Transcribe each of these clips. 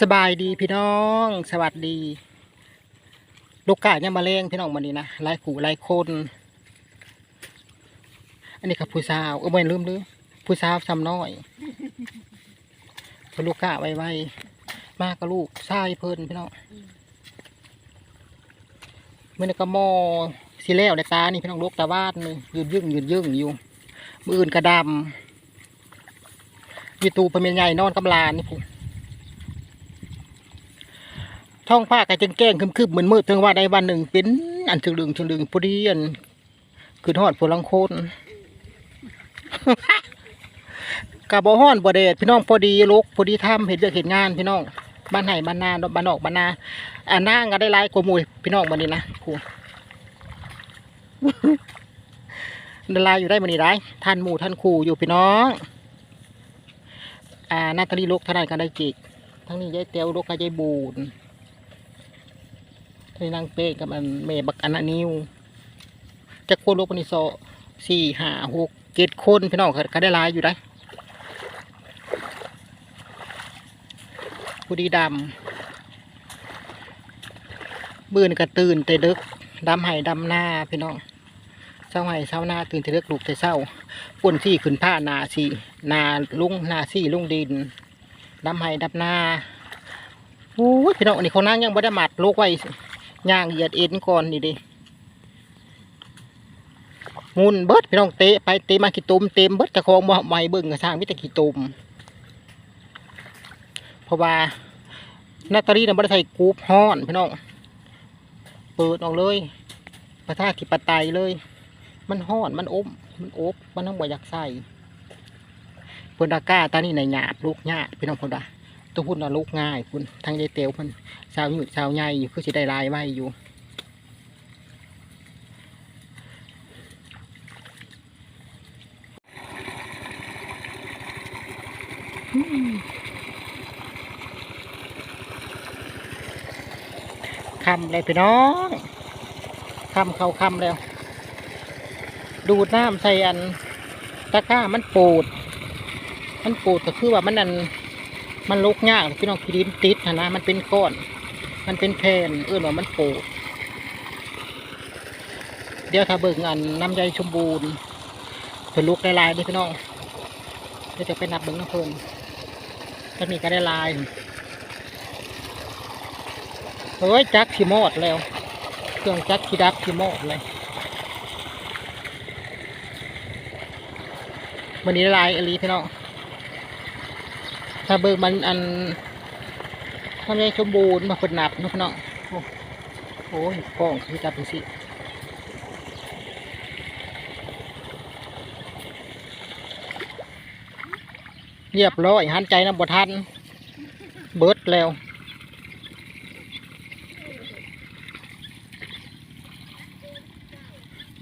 สบายดีพี่น้อง สวัสดี ลูกกาเนี่ยมาเล้งพี่น้องมันนี้นะหลายขู่หลายคน อันนี้กับผู้สาวเออไม่ลืมลืม ผู้สาวซ้ำน้อยพลูกกาไว้ไว้มากกับลูกชายเพลินพี่น้องเมื่อนก็หมอสิแล้วในตานี่พี่น้องลูกตาบ้านนี่ยืดยึ่งยืดยึ่งอยู่มืออื่นกระดำยีตูเป็นใหญ่นอนกำลานนี่พูท้องผ้ากะจึงแกล้งคึมคึมเหมือนมืดถึงว่าในวันหนึ่งเป็นอันถึงดึงถึงดึงพอดีอันคือทอดพลังโคน กะบ่ฮ้อนบ่แดดพี่น้องพอดีลุกพอดีทำเห็นเรื่องเห็นงานพี่น้องบ้านไหนบ้านนาบ้านนอกบ้านนาอ่านางก็ได้ลายกว่ามู่พี่น้องมันนี้นะผู้ได้หลายอยู่ได้มันนี้ได้ท่านหมู่ท่านครูอยู่พี่น้องอ่านาตาลีลูกท่านั้นก็ได้จิกทั้งนี้ยายเตียวลูกกับยายบูนที่นั่งเป๊ะกับมันเมบักอันนะนิวจะโคนลูกปนิโซสี่ห้าหกเจ็ดคนพี่น้องก็ได้ลายอยู่ได้ ผู้ดีดำบืนกระตื่นแต่ดึกดำไห้ดำหน้าพี่น้องเศร้าไห้เศร้าหน้าตื่นแต่ดึกลูกแต่เศร้าป่นสี่ขึ้นผ้านาสี่นาลุงนาสี่ลุงดินดำไห้ดำหน้าโอ้ยพี่น้องนนี้เขานั่งยังไม่ได้หมัดลูกไว้ย่างเหยียดเอ็นก่อนนี่ดิมุนเบิดพี่น้องเตะไปเตะมาขี้ตุมเต็มเบิดจะคองบ่ไหวเบิ่งกระช่างมิต่ขี้ตุม เพราะว่านาตาลีน่ะบ่ได้ใส่กรูปฮ้อนพี่น้องเปิดออกเลยประท่าขี้ปไตเลย มันฮ้อนมันอบมันอบมันต้องบ่อยากใส่เพิ่นดาก้าตานี่ในหยาบลูกหยาบพี่น้องเพิ่นว่าต้องพูดว่าลูกง่ายคุณทางยายเตียวพิ่นสาวหยุดสาวใหญ่อยู่คือสิได้ลายไว้อยู่อืม คำเลยพี่น้องคำเขาคำแล้ว ดูดน้ำใส่อันตะกร้ามันปูด มันปูดก็คือว่ามันอันมันลุกยากพี่น้องคือดินติดหั้นะมันเป็นก้อน มันเป็นแผ่นเอื้อนว่ามันโปดเดี๋ยวถ้าเบิ่งอันน้ำใยชมบูรณ์เพิ่นลูกได้ลายเดิพี่น้องเดี๋ยวจะไปนับเบิ่งน้ำเพิ่นตอนนี้ก็ได้ลาย เฮ้ยจักขีมอดแล้ว เครื่องจักขีดับขีมอดเลยวันนี้ไลายอลีพี่น้องถ้าเบิ่งมันอันทำยังสมบูรณ์มาเปิดหนับนะพี่น้องโอ้โหกล้องคือจับเป็นสิเรียบร้อยหันใจน้ำบทัน เบิดแล้ว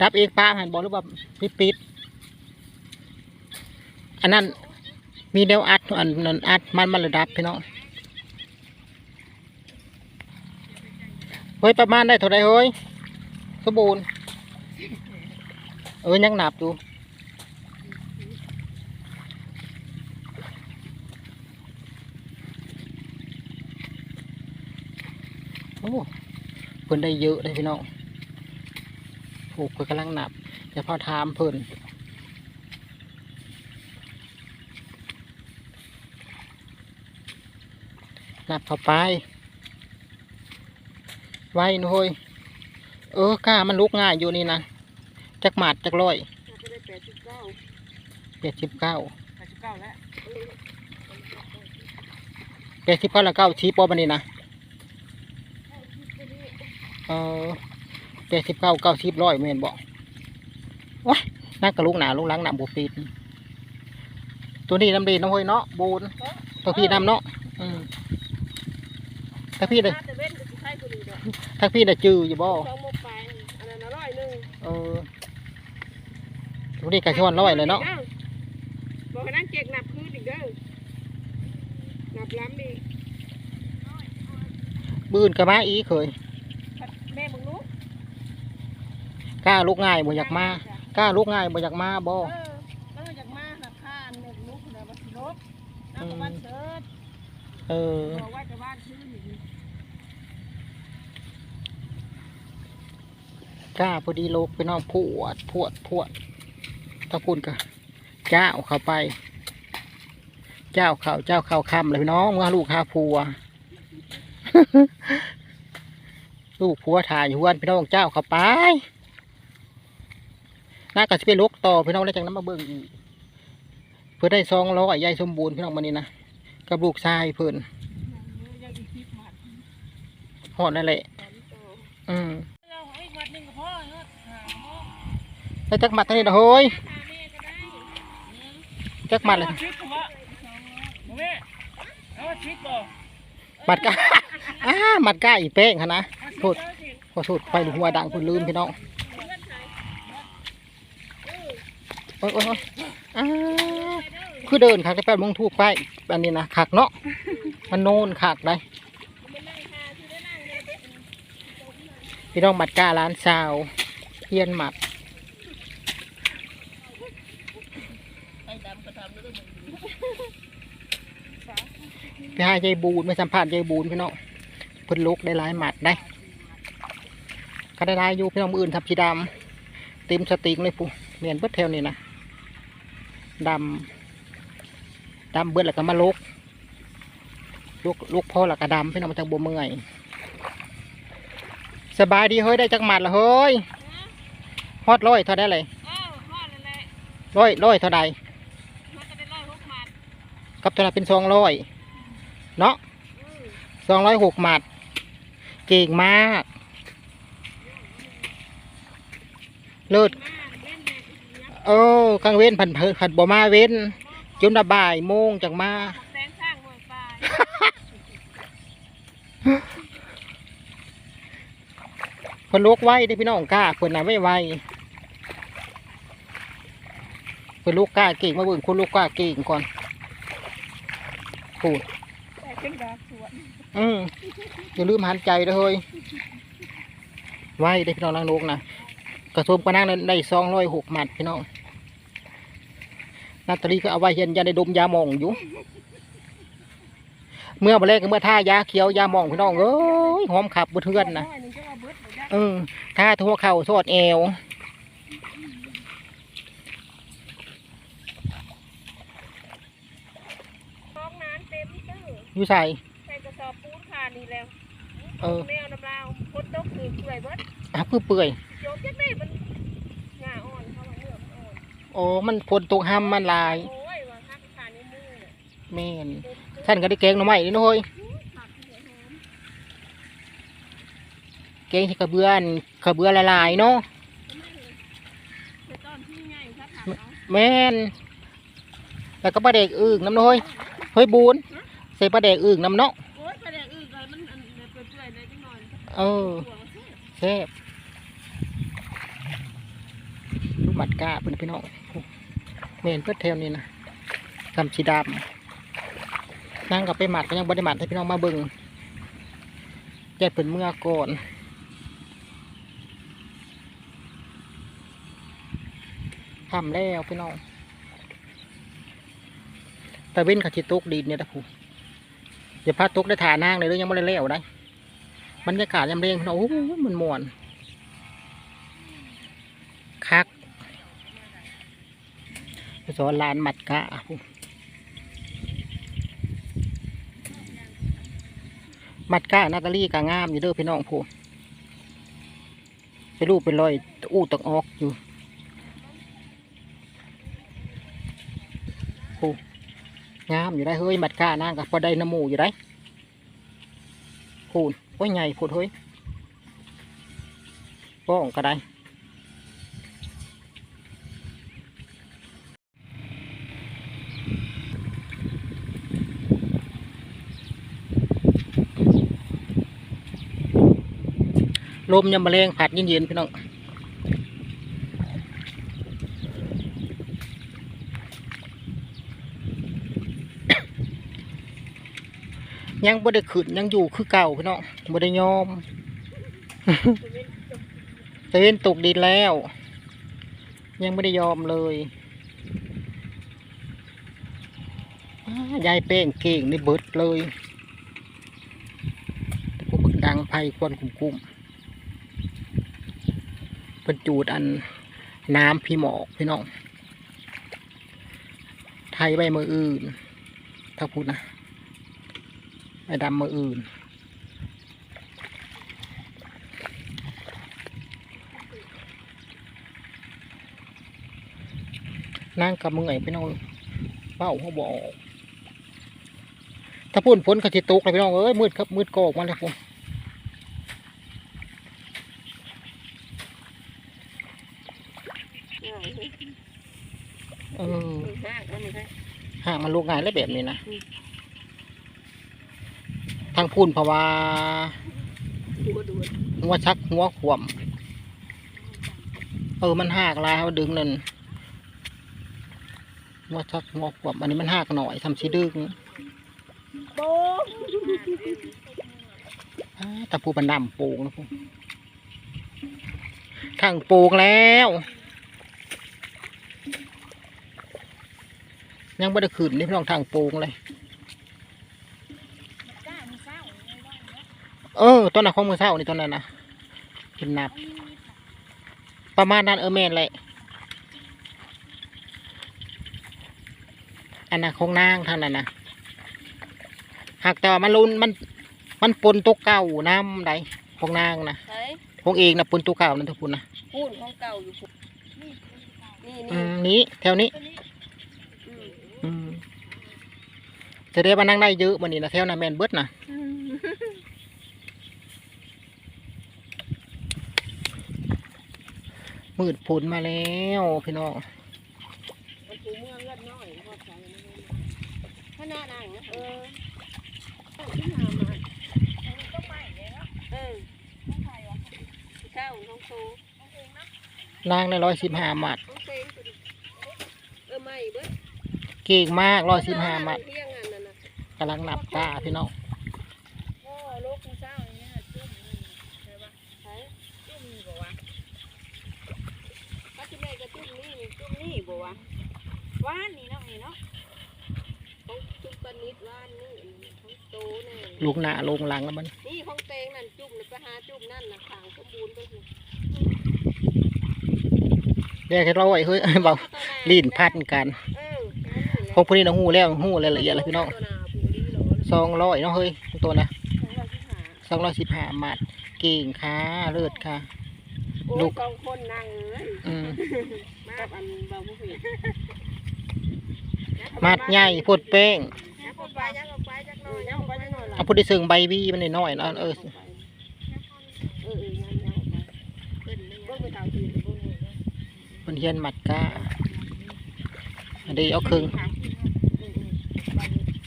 ดับเองป้าหันบอกหรือว่าปิดปิดอันนั้นมีแนวอัดอันนั้นอัดมันมันระดับพี่น้องเฮ้ยประมาณได้เท่าไรเฮ้ยสมบูรณ์เออยังหนับอยู่โอ้เกินได้เยอะเลยพี่น้อง โอ้เพิ่นกำลังหนับเดี๋ยวพอถามเพิ่นหนับเข้าไป ไว้นุ้ยเออกล้ามันลุกง่ายอยู่นี่นะจักหมาดจักร้อยจะได้แปดสิบเก้าแปดสิบเก้าแปดสิบเก้าแล้วแปดสิบเก้าแล้วเก้าชี้ปอมันนี่นะเออ แปดสิบเก้าเก้าสิบร้อยเมนบอกว้ายนั่งกระลุกหนาลุกหลังหนาบุปีดตัวนี้น้ำดีน้ำห้อยเนาะบูนตัวพี่น้ำเนาะอืมถ้าพี่เลยน่าจะเว้นกับสิใช่คนอื่นดอกถ้าพี่ได้จืออยู่บ่สองโมงไปอันนั้นอร่อยหนึ่งเออตัวนี้กระชอนร้อยเลยเนาะบอกให้นั่งเจ๊กหนับคืนอีกเด้อบล้ำอีกบืนกระมาอีเคย แม่มึงรู้ กล้าลูกง่ายบ่อยากมากล้าลูกง่ายบ่อยากมาบ่เออแล้วมันจากมาหักข้านแม่มึงรู้คนเดียวมาสิลบน้ำกับบ้านเชิดเออบอกว่าจะบ้านชื่ออยู่นี่กล้าพอดีโลกไปน้องพวดพวดพวดถ้าพูดกะเจ้าเข้าไป เจ้าเข่าเจ้าเข่าคำเลยพี่น้องว่าลูกหาผัว ลูกผัวถ่ายอยู่วันพี่น้องเจ้าเข้าไป น่าก็จะไปลกต่อพี่น้องแล้วจากนั้นมาเบิ่งอีกเพื่อได้ซองร้อยยายสมบูรณ์พี่น้องมานี่นะกับลูกชายเพิ่นหอดนั่นแหละอืมเราอีกหมัดหนึ่งกับพ่อเนาะหาพ่อแล้วจักหมัดเท่านี้นะเฮ้ยจักหมัดเลยหมัดก้าอ้าหมัดก้าอีเป้งค่ะนะโทษขอโทษไฟหัวดังคนลืมพี่น้องโอ้ยโอ้ยโอ้ยอ้าคือเดินคักแต่แป๊บมงถูกไปอันนี้นะคักเนาะมันโน่นคักได้พี่น้องหมัดก้าร้านสาวเพียนหมัดไปหายายบูนไปสัมผัสยายบูนพี่น้องเพิ่นลุกได้หลายหมัดได้ก็ได้หลายอยู่พี่น้องออื่นทับสีดำเต็มสติงเลยปุ๊เมียนเบิดแถวนี่นะ ดำดำเบิดแล้วก็มาลุกลุกลุกพอแล้วก็ดำพี่น้องมาจากบัวเมื่อยสบายดีเฮ้ยได้จักหมัดละเฮ้ยฮอดร้อยเท่าได้เลยเออพ่อนั่นแหละร้อยร้อยเท่าใดมันจะได้ร้อยหกหมัดกับเท่าไหร่เป็นสองร้อยเนาะอือสองร้อยหกหมัด เก่งมาก เลิศ โอ้กลางเว้นผันเผันบ่มาเว้น จนระบ่ายโมงจังมาแสงสร้างเมืองปลายเพิ่นลุกไว้ได้พี่น้องกล้าเพิ่นน่ะไว้ไวเพิ่นลูกกล้าเก่งมาเบิ่งคนลูกกล้าเก่งก่อนพูดแต่เป็นดาบสวนอืมอย่าลืมหันใจเด้อเฮ้ยไว้ได้พี่น้องนางนกนะกระทรวงกระนั่งได้สองร้อยหกหมัดพี่น้อง นาตาลีก็เอาไว้เห็นยาได้ดมยาหมองอยู่ เมื่อมาแรกก็เมื่อท่ายาเขียวยาหมองพี่น้องเอ้ยหอมขับบุเทือนนะอยหนึ่งจะมาเบิดหมดได้เออท่าทั่วเข่าสอดแอวท้องน้ำเต็มตื้ออยู่ใส่ใส่กระสอบปูนขานี่แล้วเออแนวน้ำลาวพดตกคือเปื่อยเบิดอะเพื่อเปื่อยโจมจักได้มัน โอ้มันฝนตกห้ำมันลายโอ้ยว่าฮักขาในมือเนี่ยแม่นเต็มตื้อท่านก็ได้แกงหน่อไม้นี่นะเฮ้ยผักเหลือหอมแกงที่กระเบือนกระเบือละลายๆเนาะแต่ตอนที่ใหญ่ถ้าถามเอาแม่นแล้วก็ปลาเด็กอึ่งน้ำเนาะเฮ้ยเฮ้ยบูนใส่ปลาเด็กอึ่งน้ำเนาะโอ้ยไปแดกอื่นเลยมันอันเดี๋ยวเปื่อยๆเลยจังหน่อยเออตัวมันเสียแซ่บลูกหมัดกาเป็นพี่น้อง เมนเพื่อเทลนี่นะทำชีดำนั่งกับไปหมัดก็ยังบ่ไดหมัดให้พี่น้องมาเบิงแกเป็นเมื่อก่อนทำแล้วพี่น้องแต่เว้นขาชิตุกดินเนี่ยนะผู้อย่าพลาดตกได้ฐานางเลยเด้อยังไม่ได้แล้วได้บรรยากาศยามเรียงพี่น้องโอ้โหมันม่วนคัก สอนลานมัดกะพูหมัดกะนาตาลีกะงามอยู่เด้อพี่น้องผู้ไปรูปเป็นรอยอู้ตกออกอยู่ผู้งามอยู่ได้เฮ้ยมัดกะนางกับพอได้น้ำหมูอยู่ได้พูนโอ้ยใหญ่พูดเฮ้ยป้องก็ได้ ลมยำมะเร็งผัดเย็นๆพี่น้องยังบ่ได้ขึ้นยังอยู่คือเก่าพี่น้องบ่ได้ยอมตะเวนตกดินแล้ว ยังไม่ได้ยอมเลยยายเป้งเก่งนี่เบิดเลยตะกุกดังไฟควนกุ่มกุ่ม เป็นจูดอันน้ำพี่หมอกพี่น้อง ไทยใบมืออื่น ถ้าพูดนะใบดำมืออื่น นั่งกับมึงไงพี่น้องเป้าเขาบอก ถ้าพูดฝนก็จะตกเลยพี่น้อง เอ้ยมืดครับมืดโกอกมาเลยผม ง่าย เลยเออห้างมันเลยห่างมันลูกง่ายแล้วแบบนี้นะทางพูนเพราะว่าดูดูหัวชักหัวขวมเออมันหักลายเขาดึงนั่นหัวชักหัวขวมอันนี้มันหักหน่อยทำสีดึงโบอ่าแต่ผู้บันดำปลูกนะพวกข้างปลูกแล้ว ยังไม่ได้ขึ้นนี่พี่น้องทางปลูกเลย เออต้นน่ะของมือเศร้านี่ต้นนั้นนะเป็นนับ ประมาณนั้นเออแม่นเลยอันนั้นของนางเท่านั้นนะหากแต่ว่ามันรุนมัน มันปนตัวเก่าน้ำใดของนางนะใช่ของเองนะปนตัวเก่านั่นทุกคนนะพูดของเก่าอยู่พุ่นนี่อืนี่มนี้แถวนี้ อืม อืม จะได้มานั่งได้เยอะมันนี่นะแถวนั้นแมนเบิดนะมืดผลมาแล้วพี่น้องมันคือเมืองเลือดน้อยพอใจขนาดนั้นเออต้องที่หามาก็ไปแล้วเออเจ้าน้องโตนางในร้อยสิบห้ามัดน้องเต็งตัวดิเออไม่เบิดเก่งมากร้อยสิบห้ามัดำลังหลับตาพี่น้องโอ้ลูกของเจ้าอย่างเงี้ยจุ่มนี่ใช่ปะใช่จุ่มนี่บอกว่าป้าที่แม่ก็จุ่มนี่นี่จุ่มนี่บอกว่าว่านนี่เนาะนี่เนาะของจุ่มปนิดว่านนี่ของโตนี่ลูกหน้าลงหลังแล้วมันนี่ของเตงนั่นจุ่มเลยไปหาจุ่มนั่นน่ะขางสมบูรณ์ไปสิเรียกให้ร้อยเฮ้ยเบาลิ้นพันกันเออพวกพวกนี้นะหูแล้วหูแล้วละเอียดเลยพี่น้อง สองร้อยเนาะเฮ้ยตัวนะของเราที่หาสองร้อยสิบห้ามัดเก่งค่ะเลิศค่ะโอ้ลูยกสองคนนั่งเลยอืมมาอันเบาผู้ผิดมัดใหญ่พดแป้งยักออกไปยักออกไปจักหน่อยยักออกไปจักหน่อยล่ะเอาพดได้เสิงใบวีมันน้อยๆเนาะเออเออเออยักออกไปเบิ่งเบิ่งไปเตาทีเบิ่งเลยมันเฮียนมัดก้าอันนี้เอาครึ่ง เออ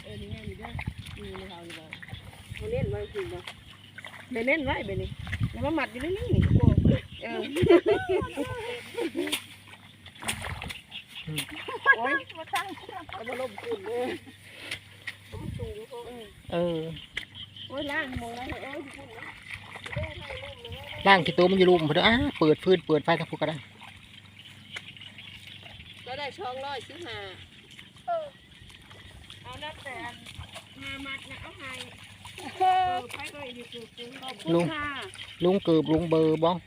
เออนี่แน่นี่เด้อนี่เลยเอาอยู่บ่เขาเล่นไว้จริงบ่ ไปเล่นไว้ไปนี่แล้วมาหมัดอยู่นี่นี่เออโอ้ยมาตั้งเอามาลมขึ้นเลยผมสูงเขาเออเออโอ้ยล่างมองแล้วเอ้ยพูดนะล่างที่ตัวมันอยู่รุมพอดีอะเปิดฟืนเปิดไฟทั้งพวกก็ได้ก็ได้ช่องร้อยสิบห้าเอานับแต่หามัดนะเอาให้ เออไปก็อีกคือคือขอบคุณค่ะลุงเกือบลุงเบอร์บ้อง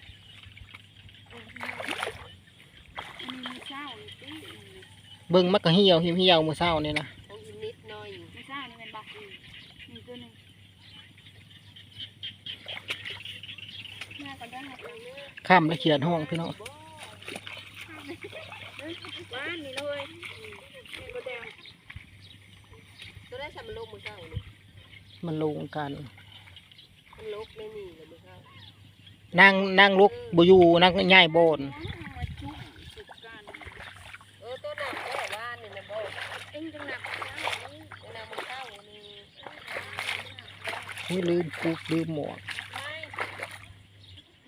เช้าอีกตีเบิ่งมักกะเหี่ยวเหี่ยวเหี่ยวมือเศร้านี่นะของอีนิดหน่อยมีเช้านี่เป็นบักมีตัวหนึ่งแม่ก็ได้ให้ตัวนึงข้ามและเขียนห้องพี่น้องบ้านนี่เลยก็แดงตัวได้ฉัมันลงมือเช้านี่ มันลงกันมันลกไม่มีเลยมือเช้านั่งนั่งลุกบอยู่นั่งง่ายโบนเออตัวหนักก็ว่านี่นะบอกเอ็งจังหนักนะนี่จังหนักมือเช้านี่นี่ลืมปุ๊บลืมหมวกไม่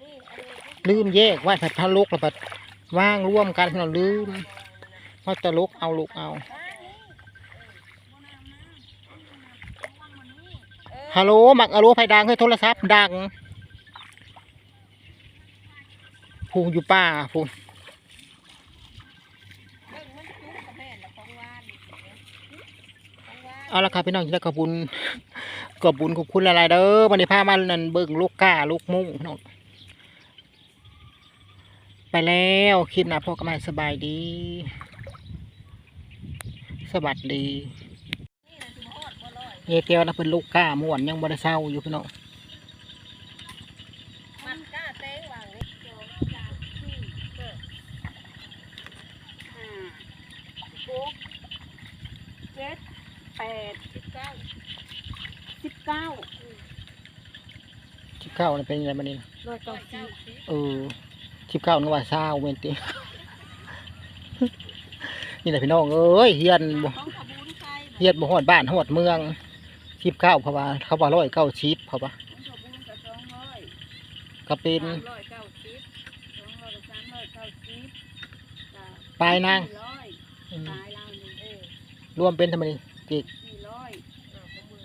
นี่อันนี้ลืมแยกไว่าผัดทะลุกแล้วผัดว่างร่วมกันเราลืมว่าจะลุกเอาลุกเอา เออ ฮัลโหลหมักอะโลไฟดังให้โทรศัพท์ดังพูงอยู่ป่าพูงเอาละครับพี่น้องที่ได้ขอบคุญขอบคุญขอบคุณหลายๆเด้อวันนี้พามานั่นเบิ่งลูกก้าลูกมุ้งน้องไปแล้วคลิปหนะพ่อก็มาสบายดี สวัสดี นี่นะสิบ่ฮอดบ่ร้อย เอเตียวนะเป็นลูกก้าม่วนยังบ่ได้เศร้าอยู่พี่น้องมันกล้าเต้งวางนี่โจมจานที่เกิดห้าหกเจ็ดแปดสิบเก้าสิบเก้าชิบเก้านี่เป็นยังไงบ้านี้นะร้อยเก้าสิบเออชิบเก้านึกว่าเศร้าเวนตินี่แหละพี่น้องเอ้ยเฮียนบ่ของขบูนไทยเฮียนบ่ฮอดบ้านฮอดเมือง ชิบเก้าเพราะว่าเขาว่าร้อยเก้าชิบเพราะว่าของขบูนกับสองร้อยก็เป็น สามร้อยเก้าสิบสองร้อยกับสามร้อยเก้าสิบปลายนาง สี่ร้อยอืมปลายเราหนึ่งเออรวมเป็นทำไมนี่จิกสี่ร้อยอ่าของมือ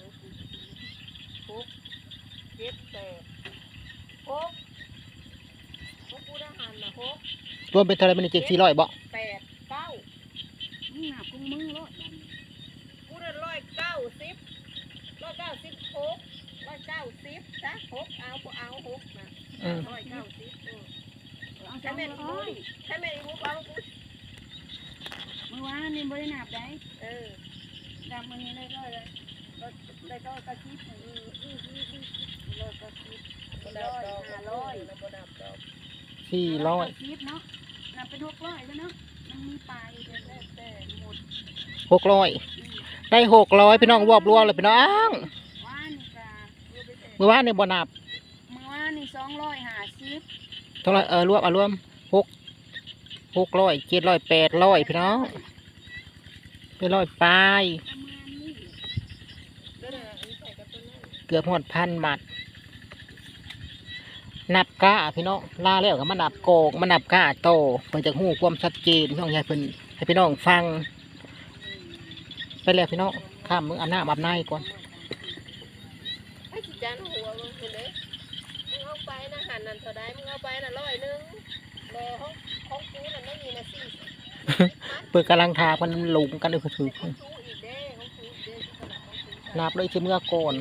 หกเจ็ดแปดหกหกกูทหารนะหกรวมเป็นเท่าไหรมันนี่จิกสี่ร้อยบ่ แปดเก้ามึงหนักของมึงรถกูได้ร้อยเก้าสิบร้อยเก้าสิบหกร้อยเก้า สิบจ้ะหกเอากูเอาหกนะอืม ร้อยเก้าสิบเออเอาใช้แม่นอีกบุใช้แม่นอีกบุเอากูเมื่อวานนี่บริหนับได้เออดำมันนี้ได้ก็เลยได้ก็กระชิบอืมอืมอืมอืมร้อยเก้าสิบร้อยห้าร้อยแล้วก็นับดอกสี่ร้อยกระชิบเนาะนับเป็นหกร้อยแล้วเนาะมันมีปลายเดือนแรกแต่หมดหกร้อยได้หกร้อยพี่น้องรวบรวมเลยพี่น้องว่านนี่กะ เมื่อวานนี่บ่นับเมื่อวานนี่สองร้อยห้าสิบเท่าไหรเออรวมเอารวมหกหกร้อยเจ็ดร้อยแปดร้อยพี่น้องเป็นร้อยปลายประมาณนี้เด้อนะอันนี้ใส่กับตัวนั้นเกือบหมดพันบาทนับกะพี่น้องลาแล้วก็มานับโกงมานับกะโตเพื่อจะหู้ความชัดเจนพี่น้องอยากเพิ่นให้พี่น้องฟัง ไปแล้วพี่น้องข้ามมึงอาบน้ำอาบในก่อนไอ้สิจาน หัวมึงเด้มึงเอาไปนะหันนั่นเท่าใดมึงเอาไปน่ะร้อยหนึงแล้วของของกูน่ะไม่มีนะสี่สิบเปิดกำลังทากันหลุมกันเลยคือถือของกูอีกเด้ของกูอีกเด้ที่ขนาดของกูนับเลยชื่เมื่อก่อน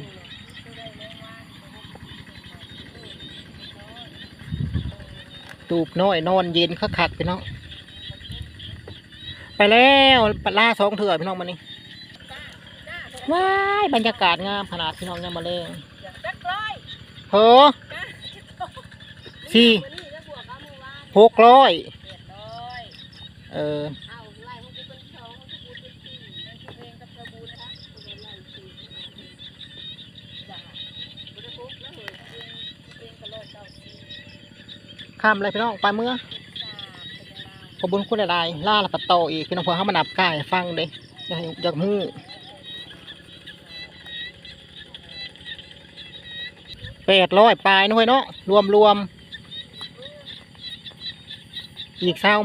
ตูบน้อยนอนเย็นคักคักๆพี่น้องไปแล้วปลาล่าสองเถื่อพี่น้องมานี่ว้ายบรรยากาศงามขนาดพี่น้องยังมาเลย เฮ้อสี่หกร้อยเอออเอาไล่ของกูเป็นสองของกูเป็นสี่ในกูเองกับกระบูนะคะกูเป็นไล่สี่จ้ากูได้ปุ๊บแล้วเหยเองเองก็ร้อยเก้าสิบข้ามเลยพี่น้องไปเมื่อขอบุญคุณหลายๆล่าละปัตโตอีกพี่น้องเพื่อเข้ามานับกายฟังเด้อยากให้ แปดร้อยปลายนุ้ยเนาะรวมรวมอีกเศร้า